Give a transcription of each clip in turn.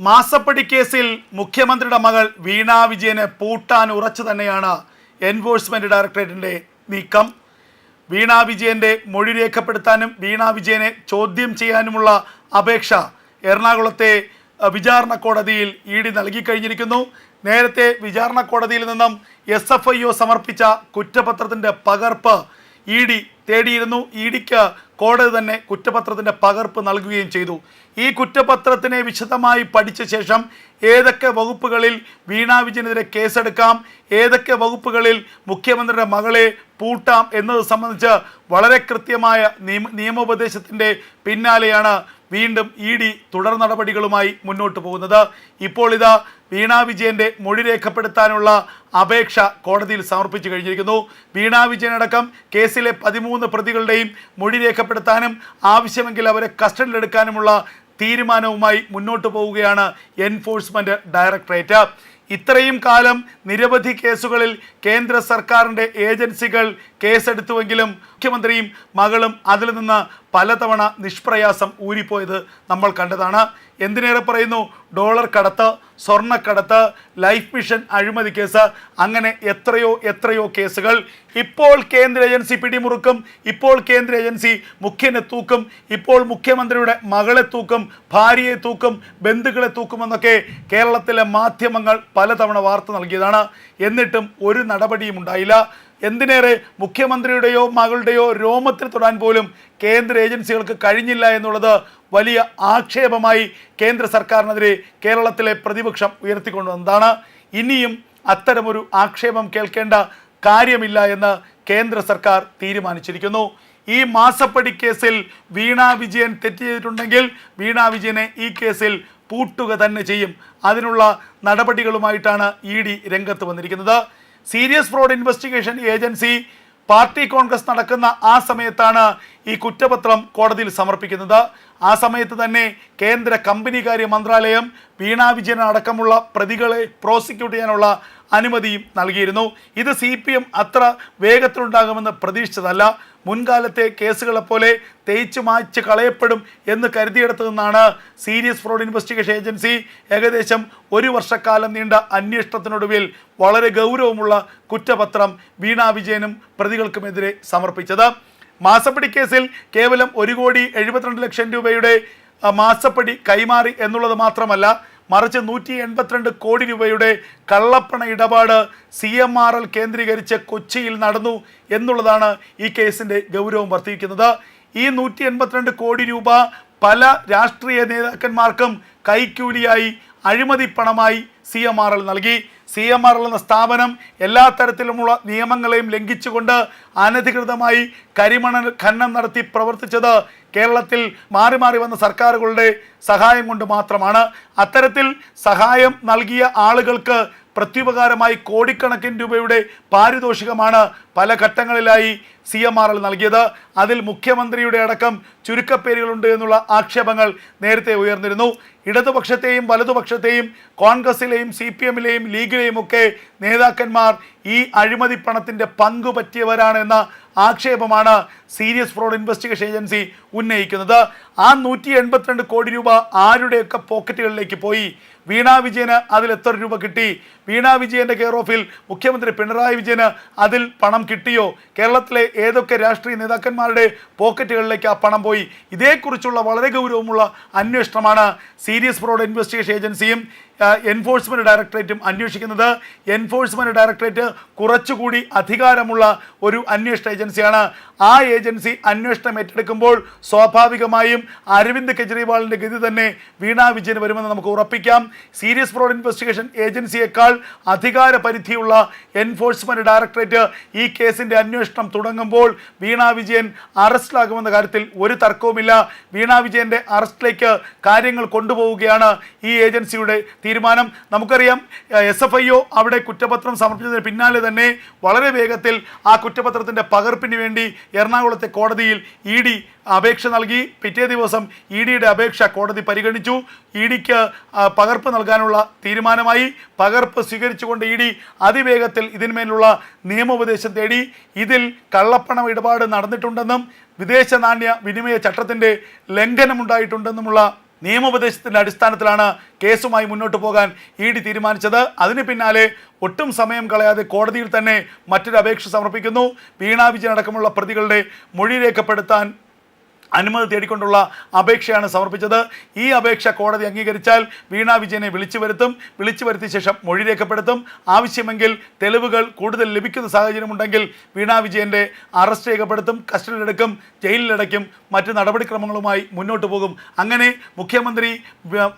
മാസപ്പടി കേസിൽ മുഖ്യമന്ത്രിയുടെ മകൾ വീണ വിജയനെ പൂട്ടാൻ ഉറച്ചു തന്നെയാണ് എൻഫോഴ്സ്മെന്റ് ഡയറക്ടറേറ്റിന്റെ നീക്കം. വീണ വിജയന്റെ മൊഴി രേഖപ്പെടുത്താനും വീണ വിജയനെ ചോദ്യം ചെയ്യാനുമുള്ള അപേക്ഷ എറണാകുളത്തെ വിചാരണ കോടതിയിൽ ഇ ഡി നൽകിക്കഴിഞ്ഞിരിക്കുന്നു നേരത്തെ വിചാരണ കോടതിയിൽ നിന്നും എസ് എഫ് ഐ ഒ സമർപ്പിച്ച കുറ്റപത്രത്തിന്റെ പകർപ്പ് ഇ ഡി തേടിയിരുന്നു. ഇ ഡിക്ക് കോടതി തന്നെ കുറ്റപത്രത്തിന്റെ പകർപ്പ് നൽകുകയും ചെയ്തു. ഈ കുറ്റപത്രത്തിനെ വിശദമായി പഠിച്ച ശേഷം ഏതൊക്കെ വകുപ്പുകളിൽ വീണാ വിജയനെതിരെ കേസെടുക്കാം ഏതൊക്കെ വകുപ്പുകളിൽ മുഖ്യമന്ത്രിയുടെ മകളെ പൂട്ടാം എന്നത് സംബന്ധിച്ച് വളരെ കൃത്യമായ നിയമ നിയമോപദേശത്തിന്റെ പിന്നാലെയാണ് വീണ്ടും ഇ ഡി തുടർ നടപടികളുമായി മുന്നോട്ട് പോകുന്നത്. ഇപ്പോൾ ഇതാ വീണ വിജയന്റെ മൊഴി രേഖപ്പെടുത്താനുള്ള അപേക്ഷ കോടതിയിൽ സമർപ്പിച്ചു കഴിഞ്ഞിരിക്കുന്നു. വീണ വിജയനടക്കം കേസിലെ പതിമൂന്ന് പ്രതികളുടെയും മൊഴി രേഖപ്പെടുത്താനും ആവശ്യമെങ്കിൽ അവരെ കസ്റ്റഡിയിലെടുക്കാനുമുള്ള തീരുമാനവുമായി മുന്നോട്ട് പോവുകയാണ് എൻഫോഴ്സ്മെന്റ് ഡയറക്ടറേറ്റ്. ഇത്രയും കാലം നിരവധി കേസുകളിൽ കേന്ദ്ര സർക്കാരിന്റെ ഏജൻസികൾ കേസെടുത്തുവെങ്കിലും മുഖ്യമന്ത്രിയും മകളും അതിൽ നിന്ന് പലതവണ നിഷ്പ്രയാസം ഊരിപ്പോയത് നമ്മൾ കണ്ടതാണ്. എന്തിനേറെ പറയുന്നു? ഡോളർ കടത്ത് സ്വർണക്കടത്ത് ലൈഫ് മിഷൻ അഴിമതി കേസ് അങ്ങനെ എത്രയോ എത്രയോ കേസുകൾ. ഇപ്പോൾ കേന്ദ്ര ഏജൻസി പിടിമുറുക്കും ഇപ്പോൾ കേന്ദ്ര ഏജൻസി മുഖ്യനെ തൂക്കും ഇപ്പോൾ മുഖ്യമന്ത്രിയുടെ മകളെ തൂക്കും ഭാര്യയെ തൂക്കും ബന്ധുക്കളെ തൂക്കുമെന്നൊക്കെ കേരളത്തിലെ മാധ്യമങ്ങൾ പലതവണ വാർത്ത നൽകിയതാണ്. എന്നിട്ടും ഒരു നടപടിയും ഉണ്ടായില്ല. എന്തിനേറെ മുഖ്യമന്ത്രിയുടെയോ മകളുടെയോ രോമത്തിൽ തൊടാൻ പോലും കേന്ദ്ര ഏജൻസികൾക്ക് കഴിഞ്ഞില്ല എന്നുള്ളത് വലിയ ആക്ഷേപമായി കേന്ദ്ര സർക്കാരിനെതിരെ കേരളത്തിലെ പ്രതിപക്ഷം ഉയർത്തിക്കൊണ്ടുവന്നതാണ് ഇനിയും അത്തരമൊരു ആക്ഷേപം കേൾക്കേണ്ട കാര്യമില്ല എന്ന് കേന്ദ്ര സർക്കാർ തീരുമാനിച്ചിരിക്കുന്നു. ഈ മാസപ്പടി കേസിൽ വീണ വിജയൻ തെറ്റ് ചെയ്തിട്ടുണ്ടെങ്കിൽ വീണ വിജയനെ ഈ കേസിൽ പൂട്ടുക തന്നെ ചെയ്യും. അതിനുള്ള നടപടികളുമായിട്ടാണ് ഇ ഡി രംഗത്ത് വന്നിരിക്കുന്നത്. Serious fraud investigation agency party Congress നടക്കുന്ന ആ സമയത്താണ് ഈ കുറ്റപത്രം കോടതിയിൽ സമർപ്പിക്കുന്നത്. ആ സമയത്ത് തന്നെ കേന്ദ്ര കമ്പനികാര്യ മന്ത്രാലയം വീണാ വിജയൻ അടക്കമുള്ള പ്രതികളെ പ്രോസിക്യൂട്ട് ചെയ്യാനുള്ള അനുമതിയും നൽകിയിരുന്നു. ഇത് സി അത്ര വേഗത്തിലുണ്ടാകുമെന്ന് പ്രതീക്ഷിച്ചതല്ല. മുൻകാലത്തെ കേസുകളെ പോലെ തേച്ചു മായ്ച്ച് കളയപ്പെടും എന്ന് കരുതിയെടുത്തു നിന്നാണ് സീരിയസ് ഫ്രോഡ് ഇൻവെസ്റ്റിഗേഷൻ ഏജൻസി ഏകദേശം ഒരു വർഷക്കാലം നീണ്ട അന്വേഷണത്തിനൊടുവിൽ വളരെ ഗൗരവമുള്ള കുറ്റപത്രം വീണാ വിജയനും പ്രതികൾക്കുമെതിരെ സമർപ്പിച്ചത്. മാസപ്പടി കേസിൽ കേവലം ഒരു കോടി എഴുപത്തിരണ്ട് ലക്ഷം രൂപയുടെ മാസപ്പടി കൈമാറി എന്നുള്ളത് മാത്രമല്ല മറിച്ച് നൂറ്റി എൺപത്തിരണ്ട് കോടി രൂപയുടെ കള്ളപ്പണ ഇടപാട് സി എം ആർ എൽ കേന്ദ്രീകരിച്ച് കൊച്ചിയിൽ നടന്നു എന്നുള്ളതാണ് ഈ കേസിന്റെ ഗൗരവം വർദ്ധിക്കുന്നത്. ഈ നൂറ്റി എൺപത്തിരണ്ട് കോടി രൂപ പല രാഷ്ട്രീയ നേതാക്കന്മാർക്കും കൈക്കൂലിയായി അഴിമതി പണമായി സി എം ആർ എൽ നൽകി. സി എം ആർ എൽ എന്ന സ്ഥാപനം എല്ലാ തരത്തിലുമുള്ള നിയമങ്ങളെയും ലംഘിച്ചുകൊണ്ട് അനധികൃതമായി കരിമണൽ ഖനനം നടത്തി പ്രവർത്തിച്ചത് കേരളത്തിൽ മാറി മാറി വന്ന സർക്കാരുകളുടെ സഹായം കൊണ്ട് മാത്രമാണ് അത്തരത്തിൽ സഹായം നൽകിയ ആളുകൾക്ക് പ്രത്യുപകാരമായി കോടിക്കണക്കിന് രൂപയുടെ പാരിതോഷികമാണ് പല ഘട്ടങ്ങളിലായി സി എം ആർ എൽ നൽകിയത്. അതിൽ മുഖ്യമന്ത്രിയുടെ അടക്കം ചുരുക്കപ്പേരുകളുണ്ട് എന്നുള്ള ആക്ഷേപങ്ങൾ നേരത്തെ ഉയർന്നിരുന്നു. ഇടതുപക്ഷത്തെയും വലതുപക്ഷത്തെയും കോൺഗ്രസിലെയും സി പി എമ്മിലെയും ലീഗിലെയും ഒക്കെ നേതാക്കന്മാർ ഈ അഴിമതി പണത്തിന്റെ പങ്കു പറ്റിയവരാണെന്ന ആക്ഷേപമാണ് സീരിയസ് ഫ്രോഡ് ഇൻവെസ്റ്റിഗേഷൻ ഏജൻസി ഉന്നയിക്കുന്നത്. ആ നൂറ്റി എൺപത്തിരണ്ട് കോടി രൂപ ആരുടെയൊക്കെ പോക്കറ്റുകളിലേക്ക് പോയി? വീണ വിജയന് അതിൽ എത്ര രൂപ കിട്ടി? വീണ വിജയന്റെ കെയർ ഓഫിൽ മുഖ്യമന്ത്രി പിണറായി വിജയന് അതിൽ പണം കിട്ടിയോ? കേരളത്തിലെ ഏതൊക്കെ രാഷ്ട്രീയ നേതാക്കന്മാരുടെ പോക്കറ്റുകളിലേക്ക് ആ പണം പോയി? ഇതേക്കുറിച്ചുള്ള വളരെ ഗൗരവമുള്ള അന്വേഷണമാണ് സീരിയസ് ഫ്രോഡ് ഇൻവെസ്റ്റിഗേഷൻ ഏജൻസിയും എൻഫോഴ്സ്മെന്റ് ഡയറക്ടറേറ്റും അന്വേഷിക്കുന്നത്. എൻഫോഴ്സ്മെന്റ് ഡയറക്ടറേറ്റ് കുറച്ചുകൂടി അധികാരമുള്ള ഒരു അന്വേഷണ ഏജൻസിയാണ്. ആ ഏജൻസി അന്വേഷണം ഏറ്റെടുക്കുമ്പോൾ സ്വാഭാവികമായും അരവിന്ദ് കെജ്രിവാളിന്റെ ഗതി തന്നെ വീണാ വിജയന് വരുമെന്ന് നമുക്ക് ഉറപ്പിക്കാം. സീരിയസ് ഫ്രോഡ് ഇൻവെസ്റ്റിഗേഷൻ ഏജൻസിയേക്കാൾ അധികാര പരിധിയുള്ള എൻഫോഴ്സ്മെന്റ് ഡയറക്ടറേറ്റ് ഈ കേസിന്റെ അന്വേഷണം തുടങ്ങുമ്പോൾ വീണ വിജയൻ അറസ്റ്റിലാകുമെന്ന കാര്യത്തിൽ ഒരു തർക്കവുമില്ല. വീണ വിജയന്റെ അറസ്റ്റിലേക്ക് കാര്യങ്ങൾ കൊണ്ടുപോവുകയാണ് ഈ ഏജൻസിയുടെ തീരുമാനം. നമുക്കറിയാം എസ് എഫ് ഐ അവിടെ കുറ്റപത്രം സമർപ്പിച്ചതിന് പിന്നാലെ തന്നെ വളരെ വേഗത്തിൽ ആ കുറ്റപത്രത്തിന്റെ പകർപ്പിന് വേണ്ടി എറണാകുളത്തെ കോടതിയിൽ ഇ ഡി അപേക്ഷ നൽകി പിറ്റേ ദിവസം ഇ ഡിയുടെ അപേക്ഷ കോടതി പരിഗണിച്ചു. ഇ ഡിക്ക് പകർപ്പ് നൽകാനുള്ള തീരുമാനമായി. പകർപ്പ് സ്വീകരിച്ചുകൊണ്ട് ഇ ഡി അതിവേഗത്തിൽ ഇതിന്മേലുള്ള നിയമോപദേശം തേടി. ഇതിൽ കള്ളപ്പണം ഇടപാട് നടന്നിട്ടുണ്ടെന്നും വിദേശ നാണ്യ വിനിമയ ചട്ടത്തിന്റെ ലംഘനമുണ്ടായിട്ടുണ്ടെന്നുമുള്ള നിയമോപദേശത്തിന്റെ അടിസ്ഥാനത്തിലാണ് കേസുമായി മുന്നോട്ട് പോകാൻ ഇ ഡി തീരുമാനിച്ചത്. അതിന് പിന്നാലെ ഒട്ടും സമയം കളയാതെ കോടതിയിൽ തന്നെ മറ്റൊരു അപേക്ഷ സമർപ്പിക്കുന്നു. വീണാ അടക്കമുള്ള പ്രതികളുടെ മൊഴി രേഖപ്പെടുത്താൻ അനുമതി തേടിക്കൊണ്ടുള്ള അപേക്ഷയാണ് സമർപ്പിച്ചത്. ഈ അപേക്ഷ കോടതി അംഗീകരിച്ചാൽ വീണ വിജയനെ വിളിച്ചു വരുത്തും വിളിച്ചു വരുത്തിയ ശേഷം മൊഴി രേഖപ്പെടുത്തും. ആവശ്യമെങ്കിൽ തെളിവുകൾ കൂടുതൽ ലഭിക്കുന്ന സാഹചര്യമുണ്ടെങ്കിൽ വീണ വിജയന്റെ അറസ്റ്റ് രേഖപ്പെടുത്തും കസ്റ്റഡിയിലെടുക്കും ജയിലിലടയ്ക്കും മറ്റ് നടപടിക്രമങ്ങളുമായി മുന്നോട്ട് പോകും. അങ്ങനെ മുഖ്യമന്ത്രി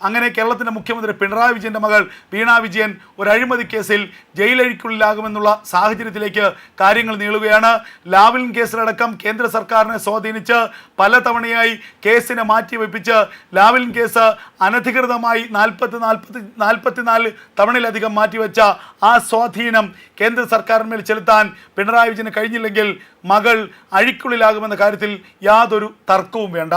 അങ്ങനെ കേരളത്തിന്റെ മുഖ്യമന്ത്രി പിണറായി വിജയന്റെ മകൾ വീണ വിജയൻ ഒരു അഴിമതി കേസിൽ ജയിലഴിക്കുള്ളിലാകുമെന്നുള്ള സാഹചര്യത്തിലേക്ക് കാര്യങ്ങൾ നീളുകയാണ്. ലാവ്ലിൻ കേസിലടക്കം കേന്ദ്ര സർക്കാരിനെ സ്വാധീനിച്ച് പലതവണയായി കേസിനെ മാറ്റിവെപ്പിച്ച് ലാവലിൻ കേസ് അനധികൃതമായി നാൽപ്പത്തി നാൽപ്പത്തി നാൽപ്പത്തിനാല് തവണയിലധികം മാറ്റിവെച്ച ആ സ്വാധീനം കേന്ദ്ര സർക്കാരിന്മേൽ ചെലുത്താൻ പിണറായി വിജയന് കഴിഞ്ഞില്ലെങ്കിൽ മകൾ അഴിക്കുള്ളിലാകുമെന്ന കാര്യത്തിൽ യാതൊരു തർക്കവും വേണ്ട.